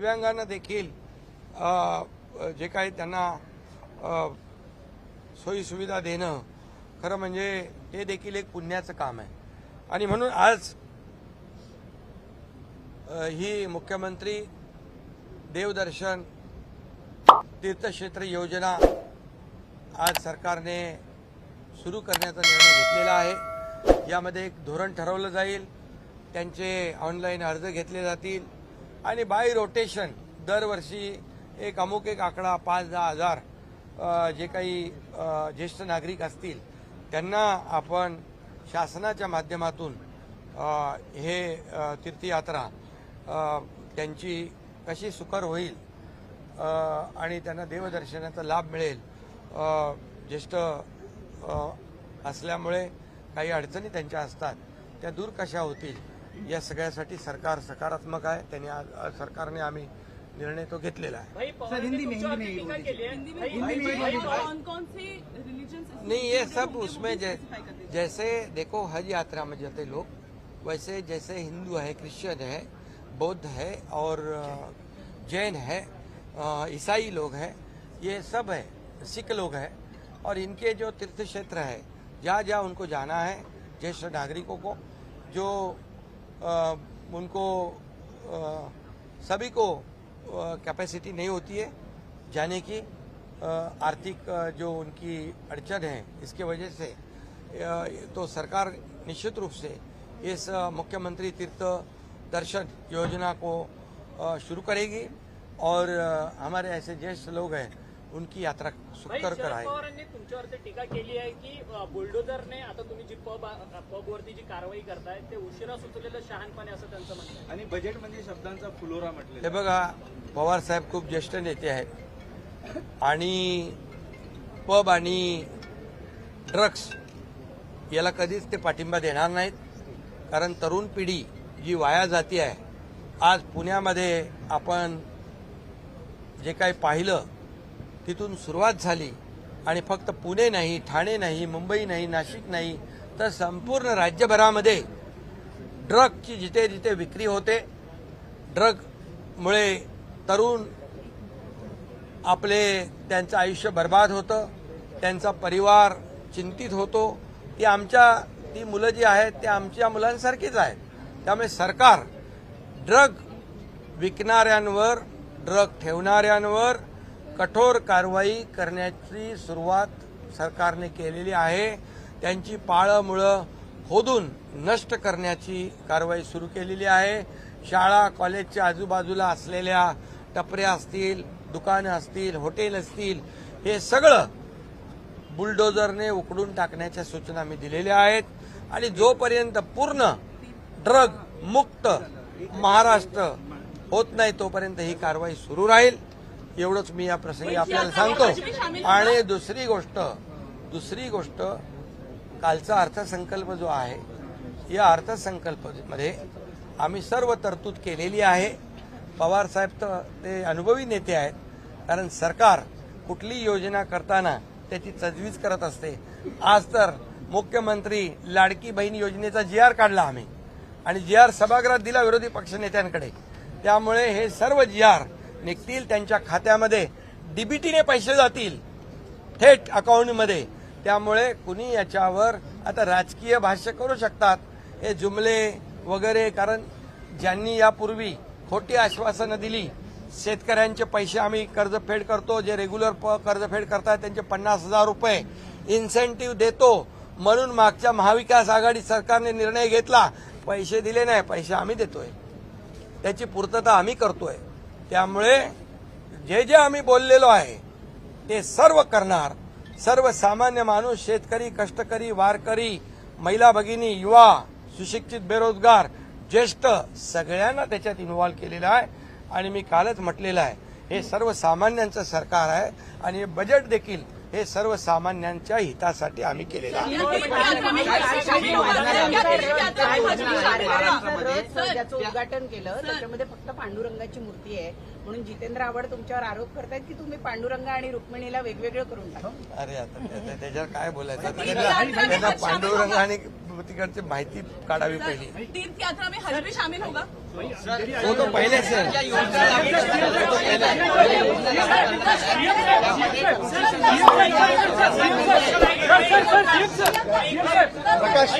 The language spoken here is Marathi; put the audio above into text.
दिव्यांगांना देखील जे काही त्यांना सोयीसुविधा देणं खरं म्हणजे ते देखील एक पुण्याचं काम आहे. आणि म्हणून आज ही मुख्यमंत्री देवदर्शन तीर्थक्षेत्र योजना आज सरकारने सुरू करण्याचा निर्णय घेतलेला आहे. यामध्ये एक धोरण ठरवलं जाईल. त्यांचे ऑनलाईन अर्ज घेतले जातील. आणि बाय रोटेशन दरवर्षी एक अमुक एक आकडा पाच दहा हजार जे काही ज्येष्ठ नागरिक असतील त्यांना आपण शासनाच्या माध्यमातून हे तीर्थयात्रा त्यांची कशी सुकर होईल आणि त्यांना देवदर्शनाचा लाभ मिळेल ज्येष्ठ असल्यामुळे काही अडचणी त्यांच्या असतात त्या दूर कशा होतील या सगळ्यासाठी सरकार सकारात्मक आहे त्यांनी आज सरकारने आम्ही निर्णय तो घेतलेला आहे. नहीं ये सब उसमें जैसे देखो हज यात्रा में जाते लोग वैसे जैसे हिंदू है क्रिश्चियन है बौद्ध है और जैन है ईसाई लोग हैं ये सब है सिख लोग हैं और इनके जो तीर्थ क्षेत्र है जहाँ जहाँ उनको जाना है ज्येष्ठ नागरिकों को जो अ, उनको अ, सभी को कैपेसिटी नहीं होती है जाने की। आर्थिक जो उनकी अड़चन है इसके वजह से तो सरकार निश्चित रूप से इस मुख्यमंत्री तीर्थ दर्शन योजना को शुरू करेगी। और हमारे ऐसे ज्येष्ठ लोग हैं उनकी यात्रा शरद कराएगी पवारांनी तुमच्यावरती टीका केली आहे की बुलडोझरने आता तुम्ही जी पब पबवरती जी कारवाई करताय ते उशिरा सुचलेलं शहाणपणे असं त्यांचं म्हणणं आहे. आणि बजेटमध्ये शब्दांचा फुलोरा म्हटलेला हे बघा पवार साहेब खूप ज्येष्ठ नेते आहेत. आणि पब आणि ड्रग्स याला कधीच ते पाठिंबा देणार नाहीत. कारण तरुण पिढी जी वाया जाती आहे आज पुण्यामध्ये आपण जे काही पाहिलं तिथून सुरुवात झाली. आणि फक्त पुणे नाही ठाणे नाही मुंबई नाही नाशिक नाही तर संपूर्ण राज्यभरामध्ये ड्रगची जिथे जिथे विक्री होते. ड्रगमुळे तरुण आपले त्यांचं आयुष्य बर्बाद होतं. त्यांचा परिवार चिंतित होतो. ती आमच्या ती मुलं जी आहेत ते आमच्या मुलांसारखीच आहेत. त्यामुळे सरकार ड्रग विकणाऱ्यांवर ड्रग ठेवणाऱ्यांवर कठोर कारवाई करण्याची सुरुवात सरकारने केलेली आहे. त्यांची पाळंमुळं खोदून नष्ट करण्याची कारवाई सुरू केलेली आहे. शाळा कॉलेजच्या आजूबाजूला असलेल्या टपऱ्या असतील दुकानं असतील हॉटेल असतील हे सगळं बुलडोजरने उकडून टाकण्याच्या सूचना मी दिलेल्या आहेत. आणि जोपर्यंत पूर्ण ड्रग मुक्त महाराष्ट्र होत नाही तोपर्यंत ही कारवाई सुरू राहील. एवढंच मी या प्रसंगी आपल्याला सांगतो. आणि दुसरी गोष्ट दुसरी गोष्ट कालचा अर्थसंकल्प जो आहे या अर्थसंकल्पामध्ये आम्ही सर्व तरतूद केलेली आहे. पवार साहेब तर ते अनुभवी नेते आहेत. कारण सरकार कुठली योजना करताना त्याची तजवीज करत असते. आज तर मुख्यमंत्री लाडकी बहीण योजनेचा जी आर काढला आम्ही. आणि जी आर सभागृहात दिला विरोधी पक्षनेत्यांकडे त्यामुळे हे सर्व जी आर निघतील त्यांच्या खात्यामध्ये डीबीटीने पैसे जातील थेट अकाउंटमध्ये. त्यामुळे कुणी याच्यावर आता राजकीय भाष्य करू शकतात हे जुमले वगैरे कारण ज्यांनी यापूर्वी खोटी आश्वासनं दिली शेतकऱ्यांचे पैसे आम्ही कर्जफेड करतो जे रेग्युलर प कर्जफेड करतात त्यांचे पन्नास हजार रुपये इन्सेंटिव्ह देतो. म्हणून मागच्या महाविकास आघाडी सरकारने निर्णय घेतला पैसे दिले नाही पैसे आम्ही देतोय. त्याची पूर्तता आम्ही करतोय. त्यामुळे जे जे आम्ही बोललेलो आहे ते सर्व करणार. सर्वसामान्य माणूस शेतकरी कष्टकरी वारकरी महिला भगिनी युवा सुशिक्षित बेरोजगार ज्येष्ठ सगळ्यांना त्याच्यात इन्व्हॉल्व केलेलं आहे. आणि मी कालच म्हटलेलं आहे हे सर्वसामान्यांचं सरकार आहे. आणि हे बजेट देखील हे सर्वसामान्यांच्या हितासाठी आम्ही केलेलं आहे महाराष्ट्रामध्ये ज्याचं उद्घाटन केलं त्याच्यामध्ये फक्त पांडुरंगाची मूर्ती आहे म्हणून जितेंद्र आव्हाड तुमच्यावर आरोप करतायत की तुम्ही पांडुरंग आणि रुक्मिणीला वेगवेगळं करून टाका अरे आता त्या- त्याच्यावर काय बोलायचं त्यांना पांडुरंग आणि तिकडची माहिती काढावी पहिली तीर्थ यात्रा में हज भी शामिल होगा वो तो पहले से प्रकाश